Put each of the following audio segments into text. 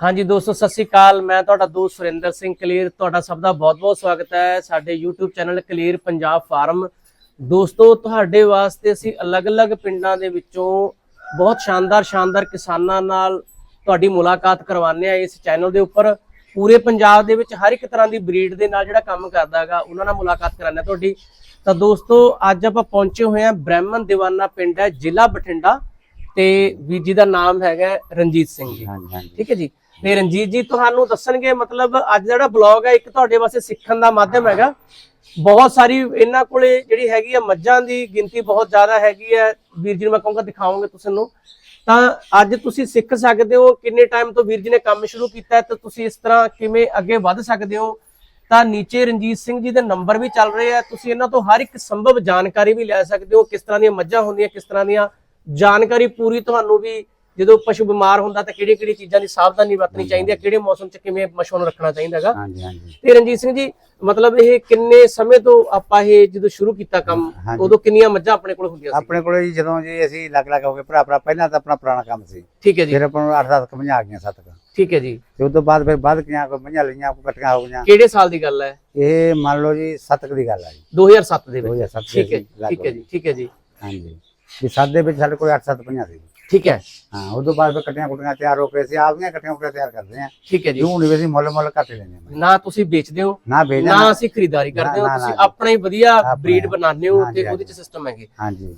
ਹਾਂਜੀ ਦੋਸਤੋ, ਸਤਿ ਸ਼੍ਰੀ ਅਕਾਲ। ਮੈਂ ਤੁਹਾਡਾ ਦੋਸਤ ਸੁਰਿੰਦਰ ਸਿੰਘ ਕਲੀਅਰ ਤੁਹਾਡਾ ਸਭ ਦਾ ਬਹੁਤ-ਬਹੁਤ ਸਵਾਗਤ ਹੈ। ਸਾਡੇ YouTube channel clear Punjab farm. ਦੋਸਤੋ, ਤੁਹਾਡੇ ਵਾਸਤੇ ਅਸੀਂ ਅਲੱਗ-ਅਲੱਗ ਪਿੰਡਾਂ ਦੇ ਵਿੱਚੋਂ ਬਹੁਤ ਸ਼ਾਨਦਾਰ ਸ਼ਾਨਦਾਰ ਕਿਸਾਨਾਂ ਨਾਲ ਤੁਹਾਡੀ ਮੁਲਾਕਾਤ ਕਰਵਾਉਂਦੇ ਆ ਇਸ ਚੈਨਲ ਦੇ ਉੱਪਰ। ਪੂਰੇ ਪੰਜਾਬ ਦੇ ਵਿੱਚ ਹਰ ਇੱਕ ਤਰ੍ਹਾਂ ਦੀ ਬਰੀਡ ਦੇ ਨਾਲ ਜਿਹੜਾ ਕੰਮ ਕਰਦਾ ਹੈਗਾ, ਉਹਨਾਂ ਨਾਲ ਮੁਲਾਕਾਤ ਕਰਾਉਂਦੇ ਹਾਂ ਤੁਹਾਡੀ। ਤਾਂ ਦੋਸਤੋ, ਅੱਜ ਆਪਾਂ ਪਹੁੰਚੇ ਹੋਏ ਹਾਂ ਬ੍ਰਾਹਮਣ ਦੀਵਾਨਾ ਪਿੰਡ ਹੈ, ਜ਼ਿਲ੍ਹਾ ਬਠਿੰਡਾ। ਤੇ ਵੀਰ ਜੀ ਦਾ ਨਾਮ ਹੈਗਾ ਰਣਜੀਤ ਸਿੰਘ ਜੀ। ਹਾਂਜੀ ਹਾਂਜੀ। ਠੀਕ ਹੈ ਜੀ। ਤੇ ਰਣਜੀਤ ਜੀ ਤੁਹਾਨੂੰ ਦੱਸਣਗੇ ਮਤਲਬ ਅੱਜ ਜਿਹੜਾ ਬਲੌਗ ਹੈ ਇੱਕ ਤੁਹਾਡੇ ਵਾਸਤੇ ਸਿੱਖਣ ਦਾ ਮਾਧਿਅਮ ਹੈਗਾ। ਬਹੁਤ ਸਾਰੀ ਇਹਨਾਂ ਕੋਲੇ ਜਿਹੜੀ ਹੈਗੀ ਆ ਮੱਝਾਂ ਦੀ ਗਿਣਤੀ ਬਹੁਤ ਜ਼ਿਆਦਾ ਹੈਗੀ ਹੈ। ਵੀਰ ਜੀ ਨੂੰ ਮੈਂ ਕਹੂੰਗਾ ਦਿਖਾਓਗੇ ਤੁਸੀਂ ਨੂੰ ਤਾਂ ਅੱਜ ਤੁਸੀਂ ਸਿੱਖ ਸਕਦੇ ਹੋ ਕਿੰਨੇ ਟਾਈਮ ਤੋਂ ਵੀਰ ਜੀ ਨੇ ਕੰਮ ਸ਼ੁਰੂ ਕੀਤਾ ਹੈ ਤੇ ਤੁਸੀਂ ਇਸ ਤਰ੍ਹਾਂ ਕਿਵੇਂ ਅੱਗੇ ਵੱਧ ਸਕਦੇ ਹੋ। ਤਾਂ ਨੀਚੇ ਰਣਜੀਤ ਸਿੰਘ ਜੀ ਦੇ ਨੰਬਰ ਵੀ ਚੱਲ ਰਹੇ ਆ। ਤੁਸੀਂ ਇਹਨਾਂ ਤੋਂ ਹਰ ਇੱਕ ਸੰਭਵ ਜਾਣਕਾਰੀ ਵੀ ਲੈ ਸਕਦੇ ਹੋ ਕਿਸ ਤਰ੍ਹਾਂ ਦੀਆਂ ਮੱਝਾਂ ਹੁੰਦੀਆਂ ਕਿਸ ਤਰ੍ਹਾਂ ਦੀਆਂ ਜਾਣਕਾਰੀ ਪੂਰੀ ਤੁਹਾਨੂੰ ਵੀ ਜਦੋਂ ਪਸ਼ੂ ਬਿਮਾਰ ਹੁੰਦਾ ਤਾਂ ਕਿਹੜੀ ਕਿਹੜੀ ਚੀਜ਼ਾਂ ਦੀ ਸਾਵਧਾਨੀ ਵਰਤਣੀ ਚਾਹੀਦੀ ਹੈ ਕਿਹੜੇ ਮੌਸਮ 'ਚ ਕਿਵੇਂ ਪਸ਼ੂ ਨੂੰ ਰੱਖਣਾ ਚਾਹੀਦਾ ਹੈਗਾ। ਹਾਂਜੀ ਹਾਂਜੀ। ਤੇ ਰਣਜੀਤ ਸਿੰਘ ਜੀ ਮਤਲਬ ਇਹ ਕਿੰਨੇ ਸਮੇਂ ਤੋਂ ਆਪਾਂ ਇਹ ਜਦੋਂ ਸ਼ੁਰੂ ਕੀਤਾ ਕੰਮ ਹਾਂਜੀ। ਉਦੋਂ ਕਿੰਨੀਆਂ ਮੱਝਾਂ ਆਪਣੇ ਕੋਲ ਹੁੰਦੀਆਂ ਸੀ? ਆਪਣੇ ਕੋਲੇ ਜੀ ਜਦੋਂ ਜੀ ਅਸੀਂ ਲੱਗ ਲੱਗ ਹੋ ਗਏ ਭਰਾ ਭਰਾ ਪਹਿਲਾਂ ਤਾਂ ਆਪਣਾ ਪੁਰਾਣਾ ਕੰਮ ਸੀ। ਠੀਕ ਹੈ ਜੀ। ਫਿਰ ਆਪਾਂ ਨੂੰ 8-10 ਕਮੀਆਂ ਆ ਗਈਆਂ ਸੱਤ ਕੁ। ਠੀਕ ਹੈ ਜੀ। ਤੇ ਉਸ ਤੋਂ ਬਾਅਦ ਫਿਰ ਵੱਧ ਗਈਆਂ ਕੋਈ ਮਈਆਂ ਲਈਆਂ ਕੋਈ ਕੱਟੀਆਂ ਹੋ ਗਈਆਂ। ਕਿਹੜੇ ਸਾਲ ਦੀ ਗੱਲ ਹੈ? ਇਹ ਮੰਨ ਲਓ ਜੀ ਸੱਤ ਕੁ ਦੀ ਗੱਲ ਆ ਜੀ। 2007 ਦੇ ਵਿੱਚ। 2007 ਦੇ ਠੀਕ ਹੈ ਲੱਗ ਠੀਕ ਹੈ ਜੀ ਠੀਕ ਹੈ ਜੀ। ਹਾਂਜੀ। ਵੀ ਦੇ ਵਿੱਚ ਸਾਡੇ ਕੋਲ 8-7 ਪਈਆਂ ਸੀ। ਠੀਕ ਹੈ। ਹਾਂ ਤੋਂ ਬਾਅਦ ਫਿਰ ਕੱਟੀਆਂ ਕੁੱਟੀਆਂ ਤਿਆਰ ਹੋ ਕੇ ਅਸੀਂ ਆਪਦੀਆਂ ਕੱਟੀਆਂ ਕੁੱਟੀਆਂ ਤਿਆਰ ਕਰਦੇ ਹਾਂ। ਠੀਕ ਹੈ ਜੀ। ਜੂੰ ਨਹੀਂ ਅਸੀਂ ਮੁੱਲ ਮੁੱਲ ਕੱਟ ਲੈਂਦੇ ਹਾਂ ਨਾ ਤੁਸੀਂ ਵੇਚਦੇ ਹੋ ਨਾ ਵੇਚਣਾ ਨਾ ਅਸੀਂ ਖਰੀਦਦਾਰੀ ਕਰਦੇ ਹੋ ਤੁਸੀਂ। ਆਪਣਾ ਹੀ ਵਧੀਆ ਬਰੀਡ। ਬਣਾਉਂਦੇ ਹੋ ਤੇ ਉਹਦੇ ਚ। ਸਿਸਟਮ ਹੈਗੇ।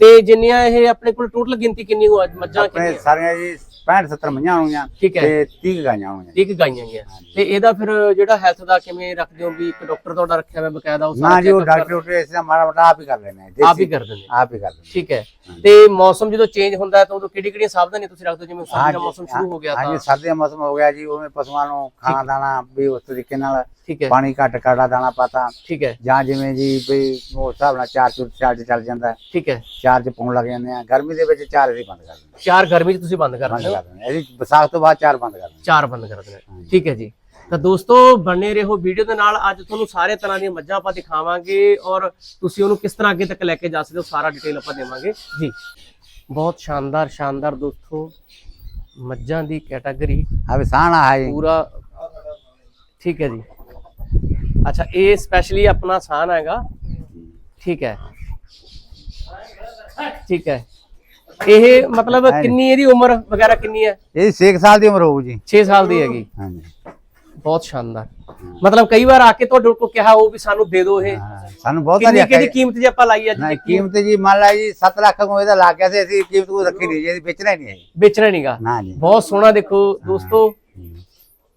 ਤੇ ਜਿੰਨੀਆਂ ਇਹ ਆਪਣੇ ਕੋਲ ਟੋਟਲ ਗਿਣਤੀ ਕਿੰਨੀ ਹੋ ਅੱਜ ਮੱਝਾਂ ਆਪਣੇ ਕਿੰਨੀਆਂ? ਸਾਰੀਆਂ ਜੀ 65-70 ਮਈਆਂ ਹੋਣਗੀਆਂ ਠੀਕ ਹੈ। ਤੇ 30 ਗਾਈਆਂ ਹੋਣਗੀਆਂ ਇੱਕ ਗਾਈਆਂ ਗਿਆ ਤੇ ਇਹਦਾ ਫਿਰ ਜਿਹੜਾ ਹੈਲਥ ਦਾ ਕਿਵੇਂ ਰੱਖਦੇ ਹੋ ਵੀ ਇੱਕ ਡਾਕਟਰ ਤੁਹਾਡਾ ਰੱਖਿਆ ਹੋਇਆ ਬਕਾਇਦਾ ਉਹ ਨਾ ਸਾਰਾ ਜੀ ਉਹ checkup ਕਰ- ਡਾਕਟਰ ਉੱਤੇ ਇਸ ਮਾੜਾ ਮੋਟਾ ਆਪ ਹੀ ਕਰ ਲੈਣੇ ਆ ਆਪ ਹੀ ਕਰ ਦਿੰਦੇ ਆਪ ਹੀ ਕਰ ਦਿੰਦੇ ਠੀਕ ਹੈ। ਤੇ ਮੌਸਮ ਜਦੋਂ ਚੇਂਜ ਹੁੰਦਾ ਹੈ ਤਾਂ ਉਦੋਂ ਕਿਹੜੀ ਕਿਹੜੀਆਂ ਸਾਵਧਾਨੀਆਂ ਤੁਸੀਂ ਰੱਖਦੇ ਹੋ? ਜਿਵੇਂ ਸਰਦੀ ਦਾ ਮੌਸਮ ਸ਼ੁਰੂ ਹੋ ਗਿਆ ਹਾਂਜੀ ਤਾਂ। ਸਰਦੀ ਦਾ ਮੌਸਮ ਹੋ ਗਿਆ ਜੀ ਉਵੇਂ ਪਸ਼ੂਆਂ ਨੂੰ ਖਾਣਾ ਦਾਣਾ ਵੀ ਉਸ ਤਰੀਕੇ ਨਾਲ ਠੀਕ ਹੈ। ਪਾਣੀ ਘੱਟ ਕਾੜਾ ਦਾਣਾ ਪਾਤਾ। ਠੀਕ ਹੈ। ਜਾਂ ਜਿਵੇਂ ਜੀ ਵੀ ਉਸ ਹਿਸਾਬ ਨਾਲ ਚਾਰ ਚੁਰ ਚਾਰ ਚ ਚੱਲ ਜਾਂਦਾ ਹੈ। ਠੀਕ ਹੈ। ਚਾਰ ਚ ਪਾਉਣ ਲੱਗ ਜਾਂਦੇ ਆ ਗਰਮੀ ਦੇ ਵਿੱਚ ਚਾਰ ਅਸੀਂ ਬੰਦ ਕਰ ਦਿੰਦੇ ਚਾਰ ਗਰਮੀ ਚ ਤੁਸੀਂ ਬੰਦ ਕਰ ਬੰਦ ਦਿੰਦੇ ਹੋ। ਕਰ ਦਿੰਦੇ ਹਾਂ। ਅਸੀਂ ਵਿਸਾਖ ਤੋਂ ਬਾਅਦ ਚਾਰ ਬੰਦ ਕਰ ਦਿੰਦੇ ਚਾਰ ਬੰਦ ਕਰ ਦਿੰਦੇ ਹੋ। ਠੀਕ ਹੈ ਜੀ। ਤਾਂ ਦੋਸਤੋ ਬਣੇ ਰਹੋ ਵੀਡੀਓ ਦੇ ਨਾਲ। ਅੱਜ ਤੁਹਾਨੂੰ ਸਾਰੇ ਤਰ੍ਹਾਂ ਦੀਆਂ ਮੱਝਾਂ ਆਪਾਂ ਦਿਖਾਵਾਂਗੇ ਔਰ ਤੁਸੀਂ ਉਹਨੂੰ ਕਿਸ ਤਰ੍ਹਾਂ ਅੱਗੇ ਤੱਕ ਲੈ ਕੇ ਜਾ ਸਕਦੇ ਹੋ ਸਾਰਾ ਡਿਟੇਲ ਆਪਾਂ ਦੇਵਾਂਗੇ। ਜੀ। ਬਹੁਤ ਸ਼ਾਨਦਾਰ ਸ਼ਾਨਦਾਰ ਦੋਸਤੋ ਮੱਝਾਂ ਦੀ ਕੈਟਾਗਰੀ ਵੀ ਸਾਣਾ ਹੈ ਜੀ। ਪੂਰਾ ਠੀਕ ਹੈ ਜੀ। ਅੱਛਾ ਇਹ ਸਪੈਸ਼ਲੀ ਆਪਣਾ ਸਾਨ ਹੈਗਾ। ਠੀਕ ਹੈ। ਠੀਕ ਹੈ। ਇਹ ਮਤਲਬ ਕਿੰਨੀ ਇਹਦੀ ਉਮਰ ਵਗੈਰਾ ਕਿੰਨੀ ਹੈ? ਇਹ 6 ਸਾਲ ਦੀ ਉਮਰ ਹੋਊ ਜੀ। 6 ਸਾਲ ਦੀ ਹੈਗੀ। ਹਾਂਜੀ। ਬਹੁਤ ਸ਼ਾਨਦਾਰ। ਮਤਲਬ ਕਈ ਵਾਰ ਆ ਕੇ ਤੁਹਾਡੇ ਕੋਲ ਕਿਹਾ ਉਹ ਵੀ ਸਾਨੂੰ ਦੇ ਦਿਓ ਇਹ। ਸਾਨੂੰ ਬਹੁਤ ਕਿੰਨੀ ਸਾਰੀ ਕਿਹਦੀ ਕੀਮਤ ਜੇ ਆਪਾਂ ਲਾਈ ਅੱਜ ਨਹੀਂ ਕੀਮਤ ਜੀ ਮੰਨ ਲਾ ਜੀ 7 ਲੱਖ ਨੂੰ ਇਹਦਾ ਗਿਆ ਸੀ ਅਸੀਂ ਕੀਮਤ ਕੋਈ ਰੱਖੀ ਨਹੀਂ ਜੀ ਅਸੀਂ ਵੇਚਣਾ ਨਹੀਂ ਹੈ। ਵੇਚਣਾ ਨਹੀਂਗਾ ਨਾ ਬਹੁਤ ਸੋਹਣਾ ਦੇਖੋ ਦੋਸਤੋ।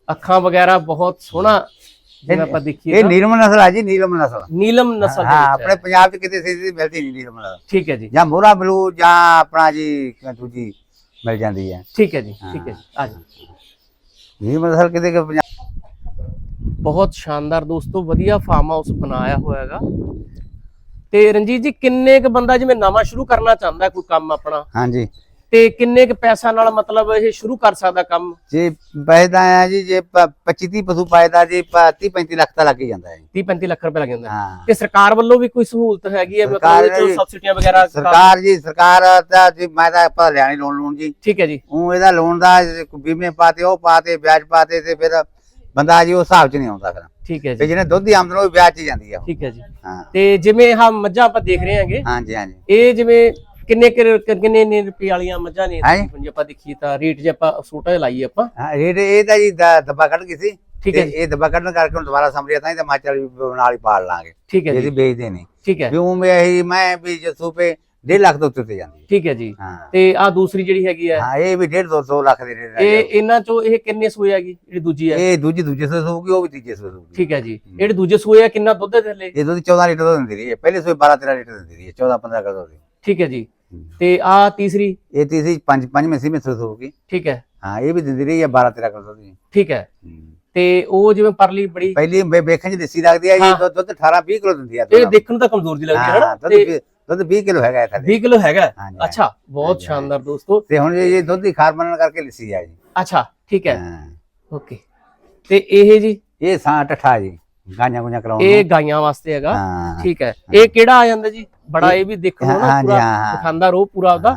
ਅੱਖਾਂ ਵਗੈਰਾ ਬਹੁਤ ਸੋਹਣਾ ਜਿਵੇਂ ਆਪਾਂ ਦੇਖੀਏ ਇਹ ਤਾਂ ਨੀਲਮ ਨਸਲ ਹੈ ਜੀ ਨੀਲਮ ਨਸਲ। ਨੀਲਮ ਨਸਲ ਦੇ ਹਾਂ ਵਿੱਚ ਹੈ। ਆਪਣੇ ਪੰਜਾਬ 'ਚ ਕਿਤੇ ਸੀ ਮਿਲਦੀ ਨਹੀਂ ਨੀਲਮ ਨਸਲ। ਠੀਕ ਹੈ ਜੀ। ਜਾਂ ਮੋਰਾ ਬਲੂ ਜਾਂ ਆਪਣਾ ਜੀ ਦੂਜੀ ਮਿਲ ਜਾਂਦੀ ਹੈ। ਠੀਕ ਹੈ ਜੀ ਠੀਕ ਹੈ ਜੀ ਆ ਜੀ ਨੀਲਮ ਨਸਲ ਕਿਤੇ ਕਿ ਪੰਜਾਬ ਬਹੁਤ ਸ਼ਾਨਦਾਰ ਦੋਸਤੋ ਵਧੀਆ ਫਾਰਮ ਹਾਊਸ ਬਣਾਇਆ ਹੋਇਆ ਹੈਗਾ। ਤੇ ਰਣਜੀਤ ਜੀ ਕਿੰਨੇ ਕ ਬੰਦਾ ਜਿਵੇਂ ਨਵਾਂ ਸ਼ੁਰੂ ਕਰਨਾ ਚਾਹੁੰਦਾ ਕੋਈ ਕੰਮ ਆਪਣਾ? ਹਾਂਜੀ। ਤੇ ਕਿੰਨੇ ਕ ਪੈਸਾ ਨਾਲ ਮਤਲਬ ਇਹ ਸ਼ੁਰੂ ਕਰ ਸਕਦਾ ਕੰਮ? ਜੇ ਪੈਦਾ ਆ ਜੀ ਜੇ 25 30 ਪਸ਼ੂ ਪਾਇਦਾ ਜੀ 30 35 ਲੱਖ ਤਾਂ ਲੱਗ ਹੀ ਜਾਂਦਾ ਹੈ 30 35 ਲੱਖ ਰੁਪਏ ਲੱਗ ਜਾਂਦਾ ਤੇ ਸਰਕਾਰ ਵੱਲੋਂ ਵੀ ਕੋਈ ਸਹੂਲਤ ਹੈਗੀ ਹੈ? ਮਤਲਬ ਜੋ ਸਬਸਿਡੀਆਂ ਵਗੈਰਾ ਸਰਕਾਰ ਜੀ ਸਰਕਾਰ ਤਾਂ ਜੀ ਮੈਂ ਤਾਂ ਆਪਾਂ ਨਹੀਂ ਲੋਨ ਲੋਨ ਜੀ। ਠੀਕ ਹੈ ਜੀ। ਉਹ ਇਹਦਾ ਲੋਨ ਦਾ ਬੀਮੇ ਪਾਤੇ ਉਹ ਪਾਤੇ ਵਿਆਜ ਪਾਤੇ ਤੇ ਫਿਰ ਬੰਦਾ ਜੀ ਉਹ ਹਿਸਾਬ 'ਚ ਨਹੀਂ ਆਉਂਦਾ ਫਿਰ। ਠੀਕ ਹੈ ਤੇ ਜੀ ਜਿਹਨੇ ਦੁੱਧ ਦੀ ਆਮਦਨ ਉਹ ਵਿਆਜ 'ਚ ਜਾਂਦੀ ਆ। ਠੀਕ ਹੈ ਜੀ। ਹਾਂ। ਤੇ ਜਿਵੇਂ ਹਾਂ ਮੱਝਾਂ ਆਪਾਂ ਦੇਖ ਰਹੇ ਹਾਂਗੇ ਹਾਂਜੀ ਹਾਂਜੀ। ਇਹ ਜਿਵੇਂ ਕਿੰਨੇ ਕੁ- ਕਿੰਨੇ ਨੇ ਰੁਪਏ ਵਾਲੀਆਂ ਮੱਝਾਂ ਨੇ ਹੈਂ? ਜੇ ਆਪਾਂ ਦੇਖੀਏ ਤਾਂ ਰੇਟ ਜੇ ਆਪਾਂ ਛੋਟਾ ਜਿਹਾ ਲਾਈਏ ਆਪਾਂ। ਹਾਂ ਰੇਟ ਇਹ ਤਾਂ ਜੀ ਦ- ਦੱਬਾ ਕੱਢ ਗਈ ਸੀ। ਠੀਕ ਹੈ ਤੇ ਇਹ ਦੱਬਾ ਕੱਢਣ ਕਰਕੇ ਹੁਣ ਦੁਬਾਰਾ ਸਮਰਿਆ ਤਾਂ ਹੀ ਤਾਂ ਮਾਚਲ ਵੀ ਨਾਲ ਹੀ ਪਾਲ ਲਾਂਗੇ। ਠੀਕ ਹੈ ਇਹਦੀ ਜੀ। ਵੇਚਦੇ ਨਹੀਂ। ਠੀਕ ਹੈ। ਕਿਉਂ ਮੈਂ ਇਹੀ ਮੈਂ ਵੀ ਜਸੂ ਪੇ 1.5 ਲੱਖ ਤੋਂ ਉੱਤੇ ਤੇ ਜਾਂਦੀ ਠੀਕ ਹੈ ਜੀ। ਹਾਂ। ਤੇ ਆ ਦੂਸਰੀ ਜਿਹੜੀ ਹੈਗੀ ਹੈ। ਹਾਂ ਇਹ ਵੀ 1.5 2 ਲੱਖ ਦੇ ਰੇਟ ਇਹ ਇਹਨਾਂ ਚੋਂ ਇਹ ਕਿੰਨੇ ਸੂਏ ਹੈਗੀ? ਜਿਹੜੀ ਦੂਜੀ ਹੈ। ਇਹ ਦੂਜੀ ਦੂਜੇ ਸੂਏ ਸੂਗੀ ਉਹ ਵੀ ਤੀਜੇ ਸੂਏ ਸੂਗੀ। ਠੀਕ ਹੈ ਜੀ। ਜਿਹੜੇ ਦੂਜੇ ਸੂਏ ਆ ਕਿੰਨਾ ਦੁੱਧ ਹੈ ਥੱਲੇ? ਇਹ ਦੁੱਧ 14 ਲੀਟਰ ਦੁੱਧ ਦਿੰਦੀ ਰਹੀ ਹੈ। ਪਹਿਲੇ ਸੂਏ 12 13 ਲੀਟਰ ਦਿੰਦੀ ਰਹੀ ਹੈ। 14 15 ਕਰ ਦੋ ਠੀਕ ਹੈ ਜੀ। ਤੇ ਆ ਤੀਸਰੀ? ਇਹ ਤੀਸਰੀ ਪੰਜ ਪੰਜ ਮਹੀਨੇ ਵਿੱਚ ਸੂਗੀ ਠੀਕ ਹੈ। ਹਾਂ ਇਹ ਵੀ ਦਿੰਦੀ ਰਹੀ ਹੈ 12 13 ਕਰ ਦੋ। ਠੀਕ ਹੈ। ਤੇ ਉਹ ਜਿਵੇਂ ਪਰਲੀ ਬੜੀ ਪਹਿਲੀ ਵੇਖਣ ਚ ਦੇਸੀ ਲੱਗਦੀ ਹੈ ਜੀ ਹਾਂ। ਦੁੱਧ ਦੁੱਧ 18 20 ਕਿਲੋ ਦਿੰਦੀ ਹੈ ਇਹ ਦੇਖਣ ਨੂੰ ਤਾਂ ਕਮਜ਼ੋਰ ਦੀ ਲੱਗਦੀ ਹੈ ਹਾਂ ਦੁੱਧ ਤੇ ਦੁੱਧ 20 ਕਿਲੋ ਹੈਗਾ ਇਹ ਥੱਲੇ 20 ਕਿਲੋ ਹੈਗਾ ਹੈ? ਅੱਛਾ ਬਹੁਤ ਹਾਂਜੀ, ਸ਼ਾਨਦਾਰ ਦੋਸਤੋ। ਤੇ ਹੁਣ ਇਹ ਦੁੱਧ ਦੀ ਖਾਰ ਬਣਨ ਕਰਕੇ ਲਿੱਸੀ ਆ ਜੀ। ਅੱਛਾ ਠੀਕ ਹੈ। ਹਾਂ। ਓਕੇ। ਤੇ ਇਹ ਜੀ? ਇਹ ਸਾਂ ਟੱਠਾ ਜੀ ਗਾਂਆਂ ਗੁੰਆਂ ਕਰਾਉਣ ਇਹ ਗਾਈਆਂ ਵਾਸਤੇ ਹੈਗਾ। ਠੀਕ ਹੈ। ਇਹ ਕਿਹੜਾ ਆ ਜਾਂਦਾ ਜੀ? ਬੜਾ ਇਹ ਵੀ ਦੇਖਣ ਨੂੰ ਪੂਰਾ। ਦਿਖਾਉਂਦਾ ਰੋ ਪੂਰਾ ਉਹਦਾ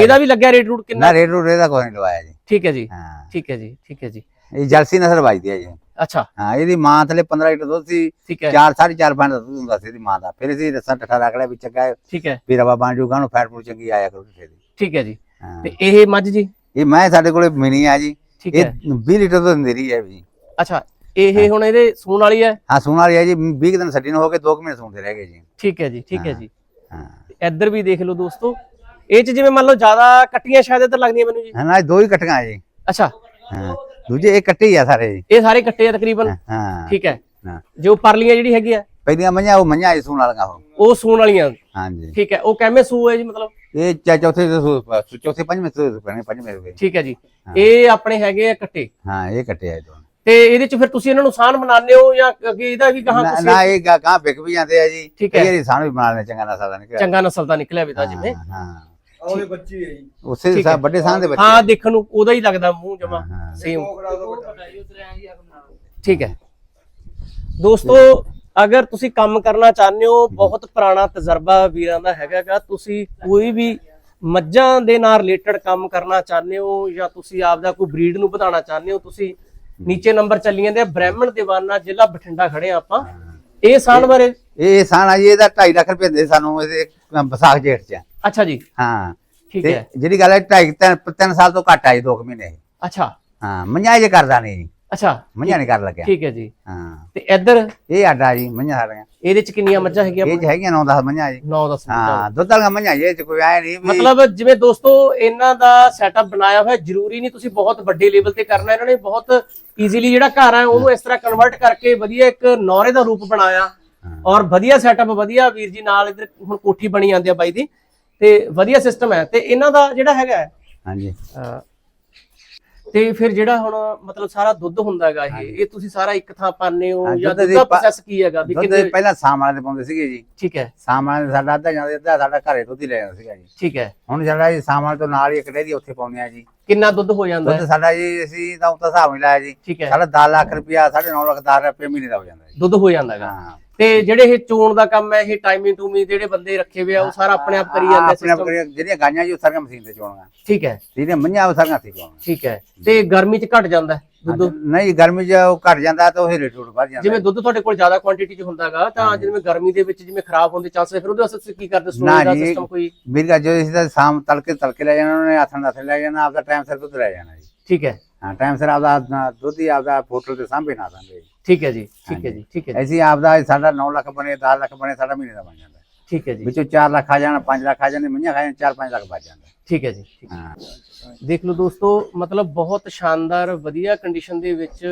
ਇਹਦਾ ਵੀ ਲੱਗਿਆ ਰੇਟ ਰੂਟ ਕਿੰਨਾ? ਰੇਟ ਰੂਟ ਇਹਦਾ ਕੋਈ ਨਹੀਂ ਲਵਾਇਆ ਜੀ। ਠੀਕ ਹੈ ਜੀ। ਠੀਕ ਹੈ ਜੀ ਠੀਕ ਹੈ ਜੀ। ਇਹ ਜਰਸੀ ਨਸਲ ਵਾਜਦੀ ਹੈ ਜੀ। ਅੱਛਾ। ਹਾਂ ਇਹਦੀ ਮਾਂ ਥਲੇ 15 ਲੀਟਰ ਦੁੱਧ ਸੀ। ਠੀਕ ਹੈ। 4 4.5 5 ਦਾ ਦੁੱਧ ਹੁੰਦਾ ਸੀ ਇਹਦੀ ਮਾਂ ਦਾ। ਫਿਰ ਅਸੀਂ ਰਸਾ ਟੱਠਾ ਰੱਖ ਲਿਆ ਵੀ ਚੰਗਾ ਠੀਕ ਹੈ। ਵੀ ਰਵਾ ਬਣ ਜੂਗਾ ਨੂੰ ਫੈਟ ਫੂਟ ਚੰਗੀ ਆਇਆ ਕਰੂ ਕਿਸੇ ਦੀ। ਠੀਕ ਹੈ ਜੀ। ਤੇ ਇਹ ਮੱਝ ਜੀ? ਇਹ ਮੈਂ ਸਾਡੇ ਕੋਲੇ ਮਿਨੀ ਆ ਜੀ। ਇਹ ਹੈ। 20 ਲੀਟਰ ਦੁੱਧ ਦਿੰਦੀ ਰਹੀ ਹੈ ਜੀ ਅੱਛਾ ਇਹ ਹੁਣ ਇਹਦੇ ਸੂਣ ਵਾਲੀ ਹੈ? ਹਾਂ ਸੂਣ ਵਾਲੀ ਹੈ ਜੀ। 20 ਕੁ ਦਿਨ ਛੱਡੀ ਨੂੰ ਹੋ ਕੇ 2 ਮਹੀਨੇ ਸੂਣਦੇ ਰਹਿ ਗਏ ਜੀ। ਠੀਕ ਹੈ ਜੀ ਠੀਕ ਹੈ ਜੀ। ਹਾਂ। ਇੱਧਰ ਵੀ ਦੇਖ ਲਓ ਦੋਸਤੋ ਇਹ ਚ ਜਿਵੇਂ ਮੰਨ ਲਓ ਜ਼ਿਆਦਾ ਕੱਟੀਆਂ ਸ਼ਾਇਦ ਇੱਧਰ ਲੱਗਦੀਆਂ ਮੈਨੂੰ ਜੀ। ਹਾਂ ਨਾ ਦੋ ਹੀ ਕੱਟੀਆਂ ਜੀ। ਅੱਛਾ। ਹਾਂ ਦੂਜੇ ਇਹ ਕੱਟੇ ਹੀ ਆ ਸਾਰੇ ਜੀ। ਇਹ ਸਾਰੇ ਕੱਟੇ ਆ ਤਕਰੀਬਨ? ਹਾਂ ਠੀਕ ਹੈ। ਜੋ ਪਰਲੀਆਂ ਜਿਹੜੀ ਹੈਗੀ ਆ ਪਹਿਲੀਆਂ ਮੰਝਾਂ ਉਹ ਮੰਝਾਂ ਸੂਣ ਵਾਲੀਆਂ ਉਹ। ਉਹ ਸੂਣ ਵਾਲੀਆਂ। ਹਾਂਜੀ ਠੀਕ ਹੈ ਉਹ ਕਿਵੇਂ ਸੂ ਹੈ ਜੀ ਮਤਲਬ? ਇਹ ਚੌਥੇ ਸੂ- ਚੌਥੇ ਪੰਜਵੇਂ ਸੂ ਪੰਜਵੇਂ ਠੀਕ ਹੈ ਜੀ। ਇਹ ਆਪਣੇ ਹੈਗੇ ਆ ਕੱਟੇ? ਹਾਂ ਇਹ ਕੱਟੇ ਆ ਦੋਨੋਂ। ਤੇ ਇਹਦੇ ਚ ਫਿਰ ਤੁਸੀਂ ਇਹਨਾਂ ਨੂੰ ਸਾਨ ਬਣਾਉਂਦੇ ਹੋ ਜਾਂ ਅੱਗੇ ਇਹਦਾ ਵੀ ਕਹਾਂ ਨਾ ਤੁਸੀਂ? ਨਾ ਇਹ ਗਾ- ਗਾਂ ਵਿਕ ਵੀ ਜਾਂਦੇ ਆ ਜੀ। ਠੀਕ ਹੈ। ਸਾਨੂੰ ਵੀ ਬਣਾ ਲੈਣੇ ਚੰਗਾ ਨਸਲ ਦਾ ਨਿਕਲਿਆ। ਚੰਗਾ ਨਸਲ ਦਾ ਨਿਕਲਿਆ ਵੀ ਤਾਂ ਜਿਵੇਂ। ਹਾਂ ਉਹਦੇ ਬੱਚੀ ਹੈ ਜੀ। ਉਸੇ ਦੇ ਸਾਹ ਵੱਡੇ ਸਾਹ ਦੇ ਬੱਚੇ ਹਾਂ ਦੇਖਣ ਨੂੰ ਉਹਦਾ ਹੀ ਲੱਗਦਾ ਮੂੰਹ ਜਮਾ ਹਾਂ। ਸੇਮ ਵੱਡਾ ਠੀਕ ਹੈ। ਦੋਸਤੋ ਅਗਰ ਤੁਸੀਂ ਕੰਮ ਕਰਨਾ ਚਾਹੁੰਦੇ ਹੋ ਬਹੁਤ ਪੁਰਾਣਾ ਤਜਰਬਾ ਵੀਰਾਂ ਦਾ ਹੈਗਾਗਾ। ਤੁਸੀਂ ਕੋਈ ਵੀ ਮੱਝਾਂ ਦੇ ਨਾਲ ਰਿਲੇਟਡ ਕੰਮ ਕਰਨਾ ਚਾਹੁੰਦੇ ਹੋ ਜਾਂ ਤੁਸੀਂ ਆਪਦਾ ਕੋਈ ਬਰੀਡ ਨੂੰ ਵਧਾਉਣਾ ਚਾਹੁੰਦੇ ਹੋ ਤੁਸੀਂ ਨੀਚੇ ਨੰਬਰ ਚੱਲੀ ਜਾਂਦੇ ਆ ਬ੍ਰਾਹਮਣ ਦੀਵਾਨਾ ਜ਼ਿਲ੍ਹਾ ਬਠਿੰਡਾ ਖੜੇ ਆ ਆਪਾਂ। ਇਹ ਸਾਲ ਬਾਰੇ? ਇਹ ਸਾਨ ਆ ਜੀ ਇਹਦਾ 2.5 ਲੱਖ ਰੁਪਏ ਦੇ ਸਾਨੂੰ ਇਹਦੇ ਵਿਸਾਖ ਜੇਠ ਚ ਅੱਛਾ ਜੀ। ਹਾਂ। ਠੀਕ ਹੈ। ਜਿਹੜੀ ਗੱਲ ਹੈ 2.5 3 ਸਾਲ ਤੋਂ ਘੱਟ ਆਈ 2 ਮਹੀਨੇ। ਅੱਛਾ। ਹਾਂ ਮੰਝਾਂ ਜੇ ਕਰਦਾ ਨਹੀਂ। ਜੀ ਅੱਛਾ। ਮੰਝਾਂ ਨਹੀਂ ਕਰ ਲੱਗਿਆ। ਠੀਕ ਹੈ ਜੀ। ਹਾਂ। ਤੇ ਇੱਧਰ? ਇਹ ਆਡਾ ਜੀ ਮੰਝਾਂ ਸਾਡੀਆਂ। ਇਹਦੇ ਚ ਕਿੰਨੀਆਂ ਮੱਝਾਂ ਹੈਗੀਆਂ ਇਹ ਚ ਹੈਗੀਆਂ 9-10 ਮੰਝਾਂ ਜੀ। 9 10 ਹਾਂ ਦੁੱਧ ਵਾਲੀਆਂ ਮੰਝਾਂ ਇਹ ਚ ਕੋਈ ਆਏ ਨਹੀਂ ਮਤਲਬ ਜਿਵੇਂ ਦੋਸਤੋ ਇਹਨਾਂ ਦਾ ਸੈਟਅਪ ਬਣਾਇਆ ਹੋਇਆ ਜ਼ਰੂਰੀ ਨਹੀਂ ਤੁਸੀਂ ਬਹੁਤ ਵੱਡੇ ਲੈਵਲ ਤੇ ਕਰਨਾ ਇਹਨਾਂ ਨੇ ਬਹੁਤ ਈਜ਼ੀਲੀ ਜਿਹੜਾ ਘਰ ਹੈ ਉਹਨੂੰ ਇਸ ਤਰ੍ਹਾਂ ਕਨਵਰਟ ਕਰਕੇ ਵਧੀਆ ਇੱਕ ਨੌਰੇ ਦਾ ਰੂਪ ਬਣਾਇਆ। ਔਰ ਵਧੀਆ ਸੈਟਅਪ ਵਧੀਆ ਵੀਰ ਜੀ ਨਾਲ ਇਧਰ ਹੁਣ ਕੋਠੀ ਬਣੀ ਜਾਂਦੀ ਆ ਬਾਈ ਦੀ। ਤੇ ਵਧੀਆ ਸਿਸਟਮ ਹੈ। ਤੇ ਇਹਨਾਂ ਦਾ ਜਿਹੜਾ ਹੈਗਾ ਹਾਂਜੀ। ਤੇ ਫਿਰ ਜਿਹੜਾ ਹੁਣ ਮਤਲਬ ਸਾਰਾ ਦੁੱਧ ਹੁੰਦਾ ਹੈਗਾ ਇਹ ਇਹ ਤੁਸੀਂ ਸਾਰਾ ਇੱਕ ਥਾਂ ਪਾਉਂਦੇ ਹੋ ਜਾਂ ਦੁੱਧ ਦੀ ਪ੍ਰੋਸੈਸ ਕੀ ਹੈਗਾ ਵੀ ਕਿੰਨੇ ਪਹਿਲਾਂ ਸਾਮ ਦੇ ਪਾਉਂਦੇ ਸੀਗੇ ਜੀ। ਠੀਕ ਹੈ। ਸਾਮ ਦੇ ਸਾਡਾ ਅੱਧਾ ਜਾਂਦੇ ਅੱਧਾ ਸਾਡਾ ਘਰੇ ਦੁੱਧ ਹੀ ਲੈ ਜਾਂਦਾ ਸੀਗਾ ਜੀ। ਠੀਕ ਹੈ। ਹੁਣ ਜਿਹੜਾ ਜੀ ਸਾਮ ਤੋਂ ਨਾਲ ਹੀ ਇੱਕ ਡੇਰੀ ਉੱਥੇ ਪਾਉਂਦੇ ਆ ਜੀ। ਕਿੰਨਾ ਦੁੱਧ ਹੋ ਜਾਂਦਾ ਦੁੱਧ ਸਾਡਾ ਜੀ ਅਸੀਂ ਤਾਂ ਉੱਤਾ ਹਿਸਾਬ ਨਹੀਂ ਲਾਇਆ ਜੀ। ਠੀਕ ਹੈ। ਸਾਡਾ 10 ਲੱਖ ਰੁਪਇਆ 9.5 ਲੱਖ 10 ਰੁਪਏ ਮਹੀਨੇ ਦਾ ਹੋ ਜਾਂਦਾ ਜੀ। ਦੁੱਧ ਹੋ ਜਾਂਦਾ ਹੈਗਾ। ਹਾਂ। ਤੇ ਜਿਹੜੇ ਇਹ ਚੋਣ ਦਾ ਕੰਮ ਹੈ ਇਹ ਟਾਈਮਿੰਗ ਟੂਮੀ ਜਿਹੜੇ ਬੰਦੇ ਰੱਖੇ ਹੋਏ ਆ ਉਹ ਸਾਰਾ ਆਪਣੇ ਆਪ ਕਰੀ ਜਾਂਦੇ ਆਪਣੇ ਆਪ ਸਿਸਟਮ ਕਰੀ- ਜਿਹੜੀਆਂ ਗਾਈਆਂ ਜੀ ਉਹ ਸਾਰੀਆਂ ਮਸ਼ੀਨ ਤੇ ਚੋਣਗਾ ਠੀਕ ਹੈ। ਜਿਹੜੀਆਂ ਮੰਝਾਂ ਉਹ ਸਾਰੀਆਂ ਸੀ ਚੋਣਗਾ ਠੀਕ ਹੈ। ਤੇ ਗਰਮੀ ਚ ਘਟ ਜਾਂਦਾ ਹੈ ਦੁੱਧ? ਨਹੀਂ ਗਰਮੀ 'ਚ ਉਹ ਘਟ ਜਾਂਦਾ ਤਾਂ ਉਹ ਰੇਟ ਰੂਟ ਵੱਧ ਜਾਂਦਾ। ਜਿਵੇਂ ਦੁੱਧ ਤੁਹਾਡੇ ਕੋਲ ਜ਼ਿਆਦਾ ਕੁਆਂਟੀਟੀ ਚ ਹੁੰਦਾਗਾ ਤਾਂ ਜਿਵੇਂ ਗਰਮੀ ਦੇ ਵਿੱਚ ਜਿਵੇਂ ਖਰਾਬ ਹੋਣ ਦੇ ਚਾਂਸ ਫਿਰ ਉਹਦੇ ਵਾਸਤੇ ਤੁਸੀਂ ਕੀ ਕਰਦੇ? ਨਾ ਦਾ ਜੀ। ਸਿਸਟਮ ਕੋਈ? ਮੇਰੀ ਗੱਲ ਜੋ ਅਸੀਂ ਤਾਂ ਸ਼ਾਮ ਤੜਕੇ ਤੜਕੇ ਲੈ ਜਾਣਾ ਉਹਨੇ ਆਥਣ ਦਾ ਲੈ ਜਾਣਾ ਆਪਦਾ ਟਾਈਮ ਸਿਰ ਦੁੱਧ ਲੈ ਜਾਣਾ ਜੀ। ਠੀਕ ਹੈ। ਹਾਂ ਟਾਈਮ ਸਿਰ ਆਪਦਾ ਆਪਣਾ ਦੁੱਧ ਹੀ ਆਪਦਾ ਹੋਟਲ ਤੇ ਸਾਂਭੇ ਨਾ ਸਾਂਭੇ ਠੀਕ ਹੈ ਜੀ ਠੀਕ ਹੈ ਜੀ ਠੀਕ ਹੈ ਐਸੀ ਆਪਦਾ ਸਾਡਾ 9 ਲੱਖ ਬਣੇ 10 ਲੱਖ ਬਣੇ ਸਾਡਾ ਮਹੀਨੇ ਦਾ ਬਣ ਜਾਂਦਾ। ਠੀਕ ਹੈ ਜੀ। ਵਿੱਚੋਂ 4 ਲੱਖ ਆ ਜਾਣਾ 5 ਲੱਖ ਆ ਜਾਂਦੇ ਮੰਝਾਂ ਖਾ ਜਾਣ 4-5 ਲੱਖ ਬਚ ਜਾਂਦਾ। ਠੀਕ ਹੈ ਜੀ ਹੈ। ਹਾਂ। ਦੇਖ ਲਓ ਦੋਸਤੋ ਮਤਲਬ ਬਹੁਤ ਸ਼ਾਨਦਾਰ ਵਧੀਆ ਕੰਡੀਸ਼ਨ ਦੇ ਵਿੱਚ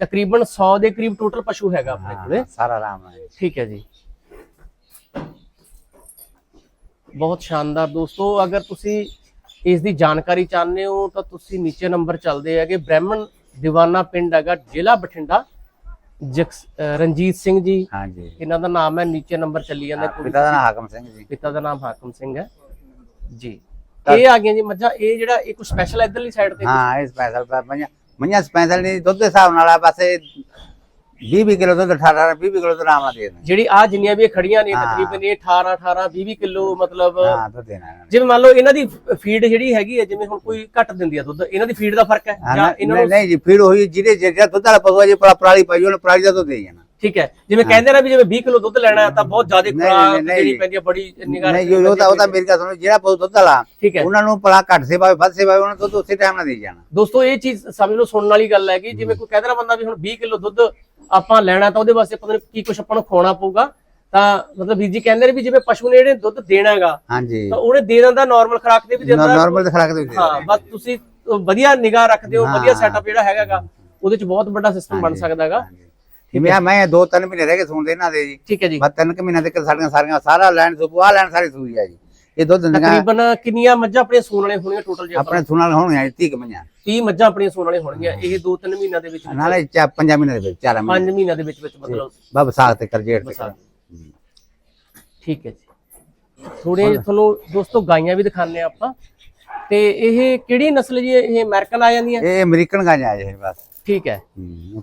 ਤਕਰੀਬਨ 100 ਦੇ ਕਰੀਬ ਟੋਟਲ ਪਸ਼ੂ ਹੈਗਾ ਆਪਣੇ ਕੋਲੇ। ਹਾਂ, ਸਾਰਾ ਆਰਾਮ ਨਾਲ। ਜੀ। ਠੀਕ ਹੈ ਜੀ। ਬਹੁਤ ਸ਼ਾਨਦਾਰ ਦੋਸਤੋ ਅਗਰ ਤੁਸੀਂ ਇਸ ਦੀ ਜਾਣਕਾਰੀ ਚਾਹੁੰਦੇ ਹੋ ਤਾਂ ਤੁਸੀਂ ਨੀਚੇ ਨੰਬਰ ਚੱਲਦੇ ਹੈਗੇ ਬ੍ਰਾਹਮਣ ਦੀਵਾਨਾ ਪਿੰਡ ਹੈਗਾ ਜ਼ਿਲ੍ਹਾ ਬਠਿੰਡਾ। ਜਗਸ- ਅਹ ਰਣਜੀਤ ਸਿੰਘ ਜੀ। ਹਾਂਜੀ। ਇਹਨਾਂ ਦਾ ਨਾਮ ਹੈ ਨੀਚੇ ਨੰਬਰ ਚੱਲੀ ਜਾਂਦਾ। ਹਾਂ, ਕੋਈ ਪਿਤਾ ਦਾ ਨਾਮ ਹਾਕਮ ਸਿੰਘ ਜੀ। ਪਿਤਾ ਦਾ ਨਾਮ ਹਾਕਮ ਸਿੰਘ ਹੈ। ਜੀ। ਇਹ ਆ ਗਈਆਂ ਜੀ ਮੱਝਾਂ। ਇਹ ਜਿਹੜਾ ਇਹ ਕੁਝ ਸਪੈਸ਼ਲ ਇਧਰਲੀ ਸਾਈਡ ਤੇ ਹਾਂ ਇਹ ਸਪੈਸ਼ਲ ਮੰਝਾਂ ਮੰਝਾਂ ਸਪੈਸ਼ਲ ਨਹੀਂ ਦੁੱਧ ਦੇ ਹਿਸਾਬ ਨਾਲ ਆ ਬਸ ਇਹ 20 ਕਿਲੋ ਦੁੱਧ 18 20 ਕਿਲੋ ਦੁੱਧ ਆਰਾਮ ਨਾਲ ਦੇ ਦੇਣਾ। ਜਿਹੜੀ ਆ ਜਿੰਨੀਆਂ ਵੀ ਇਹ ਖੜੀਆਂ ਨੇ ਹਾਂ। ਤਕਰੀਬਨ ਇਹ 18 18 20 20 ਕਿਲੋ ਮਤਲਬ ਹਾਂ ਦੁੱਧ ਦੇਣਾ ਇਹਨਾਂ ਜਿਵੇਂ ਮੰਨ ਲਓ ਇਹਨਾਂ ਦੀ ਫੀਡ ਜਿਹੜੀ ਹੈਗੀ ਹੈ ਜਿਵੇਂ ਹੁਣ ਕੋਈ ਘੱਟ ਦਿੰਦੀ ਆ ਦੁੱਧ ਇਹਨਾਂ ਦੀ ਫੀਡ ਦਾ ਫ਼ਰਕ ਹੈ? ਹਾਂ, ਜਾਂ ਇਹਨਾਂ ਨਹੀਂ ਨੂੰ ਨਹੀਂ ਜੀ ਫੀਡ ਹੋਈ ਜਿਹਦੇ ਜਿਹੜਾ ਦੁੱਧ ਵਾਲਾ ਪਸ਼ੂ ਆ ਜੀ ਪਰਾ- ਪਰਾਲੀ ਪਾਈ ਉਹਨੇ ਪਰਾਲੀ ਦਾ ਦੁੱਧ ਦੇ ਜਾਣਾ। ਠੀਕ ਹੈ। ਜਿਵੇਂ ਕਹਿੰਦੇ ਨੇ ਵੀ ਜਿਵੇਂ 20 ਕਿਲੋ ਦੁੱਧ ਲੈਣਾ ਹੈ ਤਾਂ ਬਹੁਤ ਜ਼ਿਆਦਾ ਨਹੀਂ, ਖੁਰਾਕ ਨਹੀਂ, ਨਹੀਂ। ਦੇਣੀ ਪੈਂਦੀ ਹੈ ਬੜੀ ਨਿਗਾਹ ਨਹੀਂ ਜੋ ਉਹ ਤਾਂ ਉਹ ਤਾਂ ਮੇਰੀ ਗੱਲ ਸੁਣੋ ਜਿਹੜਾ ਪਸ਼ੂ ਦੁੱਧ ਵਾਲਾ ਠੀਕ ਹੈ। ਉਹਨਾਂ ਨੂੰ ਭਲਾ ਘੱਟ ਸੇਵਾ ਵੱਧ ਸੇਵਾ ਉਹਨਾਂ ਨੂੰ ਦੁੱਧ ਉਸੇ ਟਾਈਮ ਨਾਲ ਦੇ ਜਾਣਾ। ਦੋਸਤੋ ਇਹ ਚੀਜ਼ ਸਮਝ ਲਓ ਸੁਣਨ ਵਾਲੀ ਗੱਲ ਹੈ ਕਿ ਜਿਵੇਂ ਕੋਈ ਕਹਿੰਦਾ ਨਾ ਬੰਦਾ ਵੀ ਹੁਣ 20 ਕਿਲੋ ਦੁੱਧ ਆਪਾਂ ਲੈਣਾ ਤਾਂ ਉਹਦੇ ਵਾਸਤੇ ਪਤਾ ਨਹੀਂ ਕੀ ਕੁਝ ਆਪਾਂ ਨੂੰ ਖਵਾਉਣਾ ਪਊਗਾ। ਤਾਂ ਮਤਲਬ ਵੀਰ ਜੀ ਕਹਿੰਦੇ ਨੇ ਵੀ ਜਿਵੇਂ ਪਸ਼ੂ ਨੇ ਜਿਹੜੇ ਦੁੱਧ ਦੇਣਾ ਹੈਗਾ ਹਾਂਜੀ। ਤਾਂ ਉਹਨੇ ਦੇ ਦਿੰਦਾ ਨਾਰਮਲ ਖੁਰਾਕ ਤੇ ਵੀ ਦੇ ਦਿੰਦਾ ਨਾਰਮਲ ਖਰਾਕ ਦੇ ਵਿੱਚ ਹਾਂ ਬਸ ਤੁਸੀਂ ਵਧੀਆ ਨਿਗਾਹ ਰੱਖਦੇ ਹੋ। ਵਧੀਆ ਸੈਟਅਪ ਜਿਹੜਾ ਹੈਗਾਗਾ ਉਹਦੇ ਚ ਬਹੁਤ ਵੱਡਾ ਸਿਸਟਮ ਬਣ ਸਕਦਾ ਹੈਗਾ ਜਿਵੇਂ ਆ ਮੈਂ ਦੋ ਤਿੰਨ ਮਹੀਨੇ ਰਹਿ ਕੇ ਸੁਣਦੇ ਇਹਨਾਂ ਦੇ ਜੀ। ਠੀਕ ਹੈ ਜੀ। ਬਸ ਤਿੰਨ ਕੁ ਮਹੀਨੇ ਤੱਕ ਸਾਡੀਆਂ ਸਾਰੀਆਂ ਸਾਰਾ ਲੈਣ ਸੁਪੂ ਆ ਲੈਣ ਸਾਰੀ ਸੂਈ ਆ ਜੀ। ਇਹ ਦੁੱਧ ਦਿੰਦੀਆਂ ਤਕਰੀਬਨ ਕਿੰਨੀਆਂ ਮੱਝਾਂ ਆਪਣੀਆਂ ਸੂਣ ਵਾਲੀਆਂ ਹੋਣਗੀਆਂ ਟੋਟਲ ਜੇ ਆਪਣੇ ਸੁਣਨ ਵਾਲੇ ਹੋਣਗੀਆਂ 30 ਕੁ ਮਹੀਨਿਆਂ 30 ਮੱਝਾਂ ਆਪਣੀਆਂ ਸੂਣ ਵਾਲੀਆਂ ਹੋਣਗੀਆਂ ਇਹ 2-3 ਮਹੀਨਿਆਂ ਦੇ ਵਿੱਚ ਨਾਲੇ ਚਾ ਪੰਜਾਂ ਮਹੀਨੇ ਦੇ ਵਿੱਚ ਚਾਰਾਂ 5 ਮਹੀਨੇ ਮਹੀਨਿਆਂ ਦੇ ਵਿੱਚ ਵਿੱਚ ਮਤਲਬ ਬਾ ਵਿਸਾਖ ਤੇ ਕਰਜੇਟ ਤੇ। ਠੀਕ ਹੈ ਜੀ। ਥੋੜੇ ਤੁਹਾਨੂੰ ਦੋਸਤੋ ਗਾਈਆਂ ਵੀ ਦਿਖਾਣੇ ਆਪਾਂ। ਤੇ ਇਹ ਕਿਹੜੀ ਨਸਲ ਜੀ ਇਹ ਅਮਰੀਕਨ ਆ ਜਾਂਦੀਆਂ? ਇਹ ਅਮਰੀਕਨ ਗਾਂ ਆ ਜੀ ਬਸ। ਠੀਕ ਹੈ।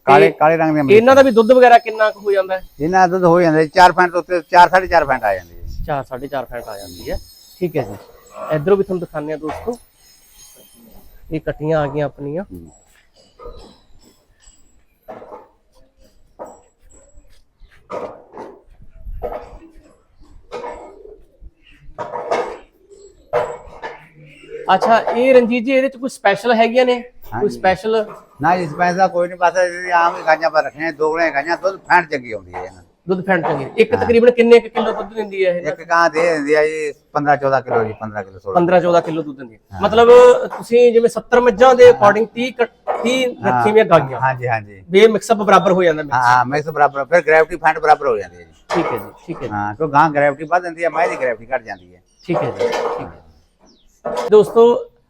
ਕਾਲੇ ਕਾਲੇ ਰੰਗ ਦੀਆਂ ਇਹਨਾਂ ਦਾ ਵੀ ਦੁੱਧ ਵਗੈਰਾ ਕਿੰਨਾ ਕੁ ਹੋ ਜਾਂਦਾ ਇਹਨਾਂ ਦਾ ਦੁੱਧ ਹੋ ਜਾਂਦਾ 4 ਫੈਂਟ ਤੋਂ ਉੱਤੇ 4 4.5 ਫੈਂਟ ਆ ਜਾਂਦੀ ਹੈ 4 4.5 ਫੈਂਟ ਆ ਜਾਂਦੀ ਹੈ। ਠੀਕ ਹੈ ਜੀ। ਇਧਰੋਂ ਵੀ ਤੁਹਾਨੂੰ ਦਿਖਾਉਂਦੇ ਆ ਦੋਸਤੋ। ਇਹ ਕੱਟੀਆਂ ਆ ਗਈਆਂ ਆਪਣੀਆਂ। ਅੱਛਾ ਇਹ ਰਣਜੀਤ ਜੀ ਇਹਦੇ ਚ ਕੋਈ ਸਪੈਸ਼ਲ ਹੈਗੀਆਂ ਨੇ ਕੋਈ। ਸਪੈਸ਼ਲ ਨਾ ਇਸ ਪੈਸੇ ਕੋਈ ਨਹੀਂ ਜਿਹੜੀ ਆਮ ਹੀ ਗਾਈਆਂ ਪਰ ਰੱਖੀਆਂ ਦੋ ਗਲੇ ਗਾਈਆਂ ਦੁੱਧ ਫੈਂਟ ਚੰਗੀ ਆਉਂਦੀ ਹੈ ਇਹਨਾਂ। ਦੁੱਧ ਫੈਂਟ ਚੰਗੀ ਇੱਕ ਤਕਰੀਬਨ ਕਿੰਨੇ ਕੁ ਕਿਲੋ ਦੁੱਧ ਦਿੰਦੀ ਹੈ ਇਹ? ਇੱਕ ਕਾਂ ਦੇ ਦਿੰਦੀ ਆ ਜੀ 15 14 ਕਿਲੋ ਜੀ 15 ਕਿਲੋ 16 15 14 ਕਿਲੋ ਦੁੱਧ ਦਿੰਦੀ ਹੈ। ਮਤਲਬ ਤੁਸੀਂ ਜਿਵੇਂ 70 ਮੱਝਾਂ ਦੇ ਅਕੋਰਡਿੰਗ 30 ਕ- 30 ਰੱਖੀ ਹੋਈਆਂ ਗਾਈਆਂ ਹਾਂਜੀ ਹਾਂਜੀ। ਵੀ ਮਿਕਸਅਪ ਬਰਾਬਰ ਹੋ ਜਾਂਦਾ mix। ਹਾਂ ਹਾਂ ਮਿਕਸ ਬਰਾਬਰ ਫਿਰ ਗ੍ਰੈਵਿਟੀ ਫੈਂਟ ਬਰਾਬਰ ਹੋ ਜਾਂਦੀ ਹੈ ਜੀ। ਠੀਕ ਹੈ ਜੀ ਠੀਕ ਹੈ ਹਾਂ ਕਿਉਂ ਗਾਂ ਗ੍ਰੈਵਿਟੀ ਵੱਧ ਜਾਂਦੀ ਹੈ ਮੈਂ ਦੀ ਗ੍ਰੈਵਿਟੀ ਘਟ ਜਾਂਦੀ ਹੈ। ਠੀਕ ਹੈ ਜੀ ਠੀਕ ਹੈ ਦੋਸਤੋ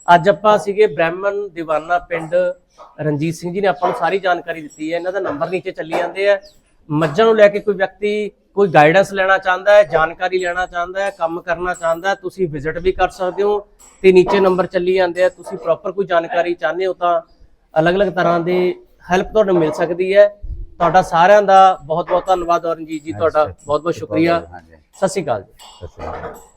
ਅੱਜ ਆਪਾਂ ਸੀਗੇ ਬ੍ਰਾਹਮਣ ਦੀਵਾਨਾ ਪਿੰਡ ਰਣਜੀਤ ਸਿੰਘ ਜੀ ਨੇ ਆਪਾਂ ਨੂੰ ਸਾਰੀ ਜਾਣਕਾਰੀ ਦਿੱਤੀ ਹੈ। ਇਹਨਾਂ ਦਾ ਨੰਬਰ ਨੀਚੇ ਚੱਲੀ ਜਾਂਦੇ ਆ। ਮੱਝਾਂ ਨੂੰ ਲੈ ਕੇ ਕੋਈ ਵਿਅਕਤੀ ਕੋਈ ਗਾਈਡੈਂਸ ਲੈਣਾ ਚਾਹੁੰਦਾ ਹੈ ਜਾਣਕਾਰੀ ਲੈਣਾ ਚਾਹੁੰਦਾ ਹੈ ਕੰਮ ਕਰਨਾ ਚਾਹੁੰਦਾ ਹੈ ਤੁਸੀਂ ਵਿਜ਼ਿਟ ਵੀ ਕਰ ਸਕਦੇ ਹੋ ਤੇ ਨੀਚੇ ਨੰਬਰ ਚੱਲੀ ਜਾਂਦੇ ਆ ਤੁਸੀਂ ਪ੍ਰੋਪਰ ਕੋਈ ਜਾਣਕਾਰੀ ਚਾਹੁੰਦੇ ਹੋ ਤਾਂ ਅਲੱਗ-ਅਲੱਗ ਤਰ੍ਹਾਂ ਦੇ ਹੈਲਪ ਤੁਹਾਨੂੰ ਮਿਲ ਸਕਦੀ ਹੈ। ਤੁਹਾਡਾ ਸਾਰਿਆਂ ਦਾ ਬਹੁਤ-ਬਹੁਤ ਧੰਨਵਾਦ ਔਰ ਰਣਜੀਤ ਜੀ ਤੁਹਾਡਾ ਬਹੁਤ-ਬਹੁਤ ਸ਼ੁਕਰੀਆ। ਸਤਿ ਸ਼੍ਰੀ ਅਕਾਲ ਜੀ। ਸਤਿ ਸ਼੍ਰੀ ਅਕਾਲ।